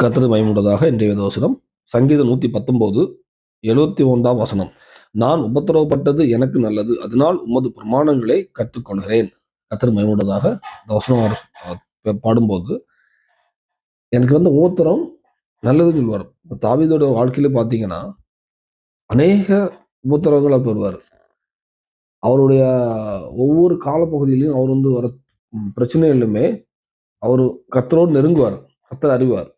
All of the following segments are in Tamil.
கத்தது பயமுள்ளதாக இன்றைய வசனம். சங்கீதம் நூற்றி பத்தொம்போது எழுபத்தி ஒன்றாம் வசனம். நான் உபத்திரவப்பட்டது எனக்கு நல்லது அதனால் உமது பிரமாணங்களை கற்றுக்கொள்கிறேன். கத்திர பயமுள்ளதாக தோசனம் பாடும்போது எனக்கு வந்து உபத்திரம் நல்லதுன்னு சொல்லுவார். இப்போ தாவீதோட வாழ்க்கையில பார்த்தீங்கன்னா அநேக உபத்திரவங்களை பெறுவார் அவருடைய ஒவ்வொரு காலப்பகுதியிலையும் அவர் வந்து வர பிரச்சனைகளிலுமே அவர் கத்தரோடு நெருங்குவார் கத்தர் அறிவார்.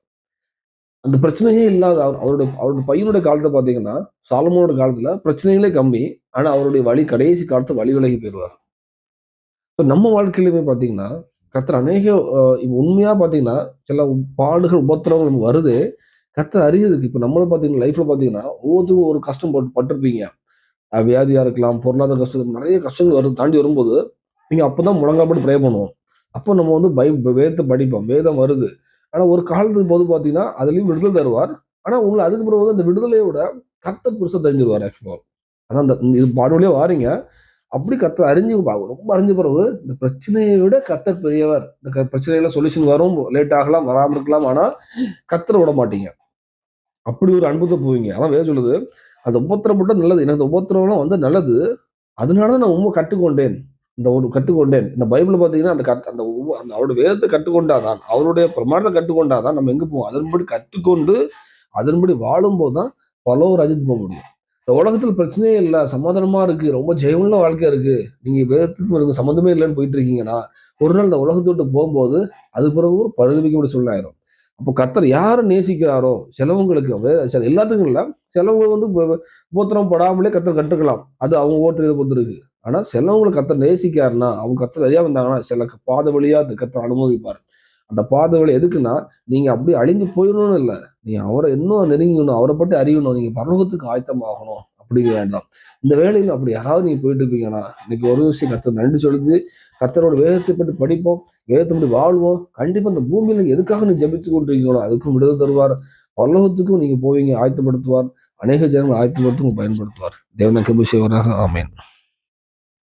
அந்த பிரச்சனையே இல்லாத அவர் அவருடைய அவருடைய பையனுடைய காலத்தை பார்த்தீங்கன்னா சாலமோனோட காலத்துல பிரச்சனைகளே கம்மி. ஆனா அவருடைய வழி கடைசி காலத்துல வழி விலகி போயிடுவார். இப்போ நம்ம வாழ்க்கையிலுமே பார்த்தீங்கன்னா கத்தர் அநேக அஹ், உண்மையா பார்த்தீங்கன்னா சில பாடுகள் உபத்திரவங்கள் நமக்கு வருது. கத்தர் அறியதுக்கு இப்போ நம்மளும் பார்த்தீங்கன்னா லைஃப்ல பார்த்தீங்கன்னா ஒவ்வொருத்தரும் ஒரு கஷ்டம் பட்டு பட்டிருப்பீங்க. வியாதியா இருக்கலாம் பொருளாதார கஷ்டம் நிறைய கஷ்டங்கள் வரும் தாண்டி வரும்போது நீங்க அப்பதான் முழங்காப்பட்டு ப்ரே பண்ணுவோம். அப்போ நம்ம வந்து பை வேதத்தை படிப்போம். வேதம் வருது. ஆனால் ஒரு காலத்துக்கு போது பார்த்தீங்கன்னா அதுலேயும் விடுதலை தருவார். ஆனால் உங்களை அதுக்கு பிறகு வந்து அந்த விடுதலையோட கத்த புருஷ தெரிஞ்சிருவார் ஆக்சுவலாக ஆனால் அந்த இது பாடுவழியே வாரீங்க. அப்படி கத்த அறிஞ்சு ரொம்ப அறிஞ்ச பிறகு இந்த பிரச்சனையை விட கத்தர் பெரியவர். இந்த க- பிரச்சனையில சொல்யூஷன் வரும் லேட் ஆகலாம் வராமல் இருக்கலாம் ஆனால் கத்தரை விட மாட்டீங்க. அப்படி ஒரு அனுபவத்தை போவீங்க. அதான் வேறு சொல்லுது அந்த உபத்திரப்பட்ட நல்லது. எனக்கு அந்த உபத்திரம்லாம் வந்து நல்லது. அதனால தான் நான் ரொம்ப கற்றுக்கொண்டேன். இந்த ஒரு கற்றுக்கொண்டேன். இந்த பைபிள் பார்த்தீங்கன்னா அந்த கட் அந்த அந்த அவருடைய வேதத்தை கற்றுக்கொண்டாதான் அவருடைய பிரமாணத்தை கற்றுக்கொண்டாதான் நம்ம எங்கே போவோம். அதன்படி கற்றுக்கொண்டு அதன்படி வாழும்போது தான் பல ஒரு அஜித் போக முடியும். இந்த உலகத்தில் பிரச்சனையே இல்லை. சமாதானமாக இருக்குது ரொம்ப ஜெயமுள்ள வாழ்க்கையாக இருக்குது நீங்கள் வேதத்துக்கு சம்மந்தமே இல்லைன்னு போயிட்டு இருக்கீங்கன்னா ஒரு நாள் இந்த உலகத்தை விட்டு போகும்போது அது பிறகு ஒரு பழுதுபிக்கப்படி சூழ்நிலாயிரும் அப்போ கத்தர் யாரை நேசிக்கிறாரோ சிலவங்களுக்கு சில எல்லாத்துக்கும் இல்லை சிலவங்க வந்து உபத்திரம் படாமலே கத்தர் கற்றுக்கலாம். அது அவங்க ஓட்டுறதை பொறுத்து இருக்குது ஆனால் சிலவங்களை கத்தர் நேசிக்காருன்னா அவங்க கத்தர் சரியா வந்தாங்கன்னா சில க- பாத வழியாக அது கத்தர் அனுமதிப்பார் அந்த பாத வழி எதுக்குன்னா நீங்கள் அப்படி அழிஞ்சு போயிடணும்னு இல்லை. நீங்கள் அவரை இன்னும் நெருங்கணும் அவரை பற்றி அறியணும். நீங்கள் பரலோகத்துக்கு ஆயத்தமாகணும் அப்படிங்கிற வேண்டாம் இந்த வேலையில் அப்படி யாராவது நீங்கள் போயிட்டு இருப்பீங்கன்னா இன்னைக்கு ஒரு விஷயம் கத்தர் நன்றி சொல்லுது. கத்தரோட வேகத்தை பற்றி படிப்போம் வேகத்தை பற்றி வாழ்வோம். கண்டிப்பாக இந்த பூமியில் எதுக்காக நீ ஜெபித்து கொண்டிருக்கீங்களோ அதுக்கும் விடுதல் தருவார். பரலோகத்துக்கும் நீங்கள் போவீங்க ஆயத்தப்படுத்துவார். அநேக ஜனங்கள் ஆயத்தப்படுத்தும் பயன்படுத்துவார். தேவன கபிஷேவராக ஆமேன்.